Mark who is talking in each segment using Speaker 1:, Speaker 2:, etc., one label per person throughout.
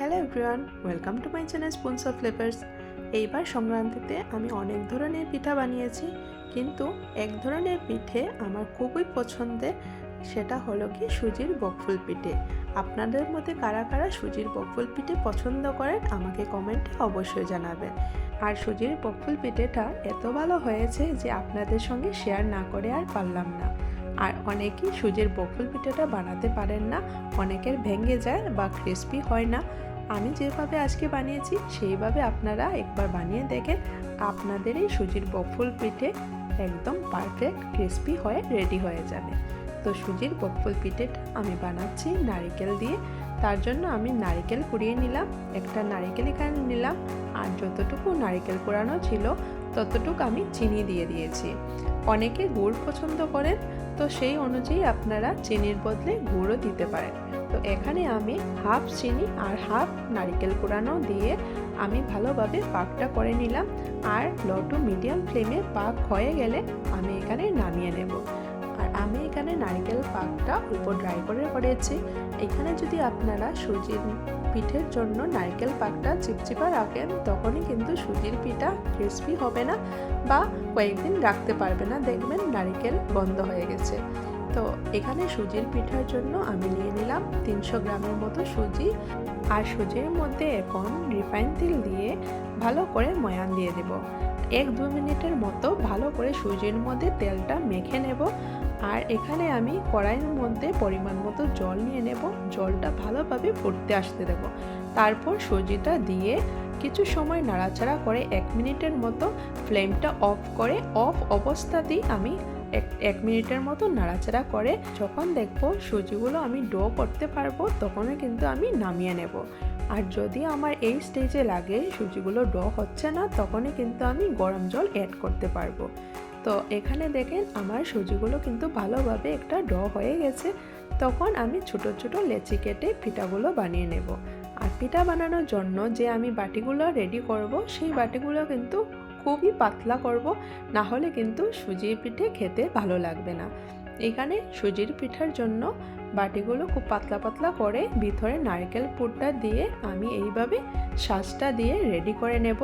Speaker 1: Hello everyone welcome to my channel spoons of flavours এইবার সংক্রান্তিতে আমি অনেক ধরনের পিঠা বানিয়েছি, কিন্তু এক ধরনের পিঠে আমার খুবই পছন্দের সেটা হলো কি সুজির বকফুল পিঠে। আপনাদের মধ্যে কারা কারা সুজির বকফুল পিঠে পছন্দ করেন আমাকে কমেন্টে অবশ্যই জানাবেন। আর সুজির বকফুল পিঠেটা এত ভালো হয়েছে যে আপনাদের সঙ্গে শেয়ার না করে আর পারলাম না। আর অনেকেই সুজির বকফুল পিঠাটা বানাতে পারেন না, অনেকের ভেঙে যায় বা ক্রিস্পি হয় না। আমি যেভাবে আজকে বানিয়েছি, সেইভাবে আপনারা একবার বানিয়ে দেখেন। আপনাদের এই সুজির বকফুল পিঠে একদম পারফেক্ট ক্রিস্পি হয়ে রেডি হয়ে যাবে। তো সুজির বকফুল পিঠেটা আমি বানাচ্ছি নারিকেল দিয়ে। তার জন্য আমি নারিকেল কুড়িয়ে নিলাম, একটা নারিকেল এখানে নিলাম, আর যতটুকু নারিকেল কুড়ানো ছিল, ততটুকু আমি চিনি দিয়ে দিয়েছি। অনেকে গুড় পছন্দ করেন, তো সেই অনুযায়ী আপনারা চিনির বদলে গুঁড়ও দিতে পারেন। তো এখানে আমি হাফ চিনি আর হাফ নারকেল কুড়ানো দিয়ে আমি ভালোভাবে পাকটা করে নিলাম। আর লো টু মিডিয়াম ফ্লেমে পাক হয়ে গেলে আমি এখানে নামিয়ে নেব। আর আমি এখানে নারকেল পাকটা অল্প ড্রাই করে করেছি। এখানে যদি আপনারা সুজির পিঠের জন্য নারকেল পাকটা চিপচিপা রাখেন, তখনই কিন্তু সুজির পিঠা ক্রিস্পি হবে না বা কয়েকদিন রাখতে পারবে না। দেখবেন নারিকেল বন্ধ হয়ে গেছে। তো এখানে সুজির পিঠার জন্য আমি নিয়ে নিলাম তিনশো গ্রামের মতো সুজি আর সুজির মধ্যে এখন রিফাইন তেল দিয়ে ভালো করে ময়ান দিয়ে দেব। এক দু মিনিটের মতো ভালো করে সুজির মধ্যে তেলটা মেখে নেব আর এখানে আমি কড়াইয়ের মধ্যে পরিমাণ মতো জল নিয়ে নেব। জলটা ভালোভাবে ফুটতে আসতে দেব। তারপর সুজিটা দিয়ে কিছু সময় নাড়াচাড়া করে এক মিনিটের মতো ফ্লেমটা অফ করে অফ অবস্থাতেই আমি এক এক মিনিটের মতো নাড়াচাড়া করে যখন দেখব সুজিগুলো আমি ডো করতে পারব তখনই কিন্তু আমি নামিয়ে নেব। আর যদি আমার এই স্টেজে লাগে সুজিগুলো ডো হচ্ছে না, তখনই কিন্তু আমি গরম জল অ্যাড করতে পারব। তো এখানে দেখেন আমার সুজিগুলো কিন্তু ভালোভাবে একটা ড হয়ে গেছে। তখন আমি ছোট ছোট লেচি কেটে পিঠাগুলো বানিয়ে নেব। আর পিঠা বানানোর জন্য যে আমি বাটিগুলো রেডি করব, সেই বাটিগুলো কিন্তু খুবই পাতলা করব, না হলে কিন্তু সুজির পিঠে খেতে ভালো লাগবে না। এখানে সুজির পিঠার জন্য বাটিগুলো খুব পাতলা পাতলা করে ভিতরে নারকেল পুরটা দিয়ে আমি এইভাবে শ্বাসটা দিয়ে রেডি করে নেব।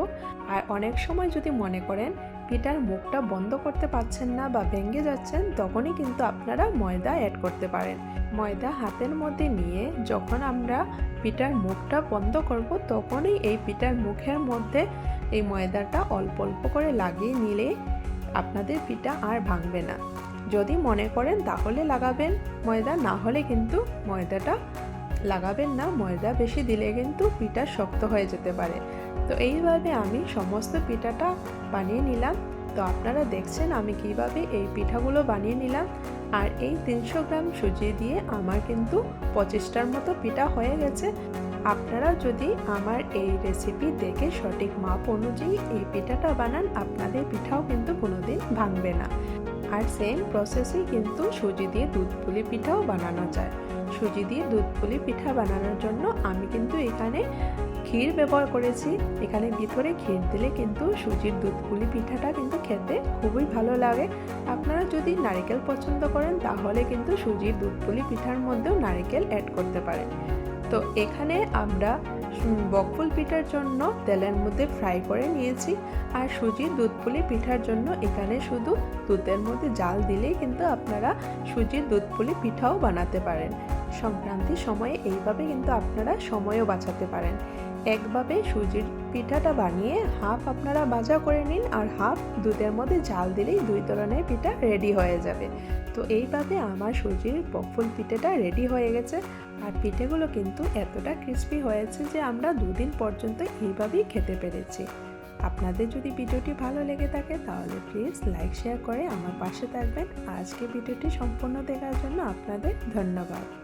Speaker 1: আর অনেক সময় যদি মনে করেন পিঠার মুখটা বন্ধ করতে পারছেন না বা ভেঙে যাচ্ছেন, তখনই কিন্তু আপনারা ময়দা অ্যাড করতে পারেন। ময়দা হাতের মধ্যে নিয়ে যখন আমরা পিঠার মুখটা বন্ধ করব, তখনই এই পিঠার মুখের মধ্যে এই ময়দাটা অল্প অল্প করে লাগিয়ে নিলে আপনাদের পিঠা আর ভাঙবে না। যদি মনে করেন তাহলে লাগাবেন ময়দা, না হলে কিন্তু ময়দাটা লাগাবেন না। ময়দা বেশি দিলে কিন্তু পিঠা শক্ত হয়ে যেতে পারে। তো এইভাবে আমি সমস্ত পিঠাটা বানিয়ে নিলাম। তো আপনারা দেখছেন আমি কীভাবে এই পিঠাগুলো বানিয়ে নিলাম। আর এই তিনশো গ্রাম সুজি দিয়ে আমার কিন্তু পঁচিশটার মতো পিঠা হয়ে গেছে। আপনারা যদি আমার এই রেসিপি দেখে সঠিক মাপ অনুযায়ী এই পিঠাটা বানান, আপনাদের পিঠাও কিন্তু কোনোদিন ভাঙবে না। আর সেম প্রসেসে কিন্তু সুজি দিয়ে দুধ পুলি পিঠাও বানানো যায়। সুজি দিয়ে দুধ পুলি পিঠা বানানোর জন্য আমি কিন্তু এখানে ক্ষীর ব্যবহার করেছি। এখানে ভিতরে ক্ষীর দিলে কিন্তু সুজির দুধ পুলি পিঠাটা কিন্তু খেতে খুবই ভালো লাগে। আপনারা যদি নারিকেল পছন্দ করেন, তাহলে কিন্তু সুজির দুধ পুলি পিঠার মধ্যেও নারিকেল অ্যাড করতে পারেন। তো এখানে আমরা বকফুল পিঠার জন্য তেলের মধ্যে ফ্রাই করে নিয়েছি। আর সুজির দুধ পুলি পিঠার জন্য এখানে শুধু দুধের মধ্যে জাল দিলেই কিন্তু আপনারা সুজির দুধ পুলি পিঠাও বানাতে পারেন। সংক্রান্তির সময়ে এইভাবে কিন্তু আপনারা সময়ও বাঁচাতে পারেন। একভাবে সুজির পিঠাটা বানিয়ে হাফ আপনারা ভাজা করে নিন আর হাফ দুধের মধ্যে জাল দিলেই দুই ধরনের পিঠা রেডি হয়ে যাবে। তো এইভাবে আমার সুজির বকফুল পিঠেটা রেডি হয়ে গেছে। আর পিঠেগুলো কিন্তু এতটা ক্রিস্পি হয়েছে যে আমরা দুদিন পর্যন্ত এইভাবেই খেতে পেরেছি। আপনাদের যদি ভিডিওটি ভালো লেগে থাকে তাহলে প্লিজ লাইক, শেয়ার করে আমার পাশে থাকবেন। আজকে ভিডিওটি সম্পূর্ণ দেখার জন্য আপনাদের ধন্যবাদ।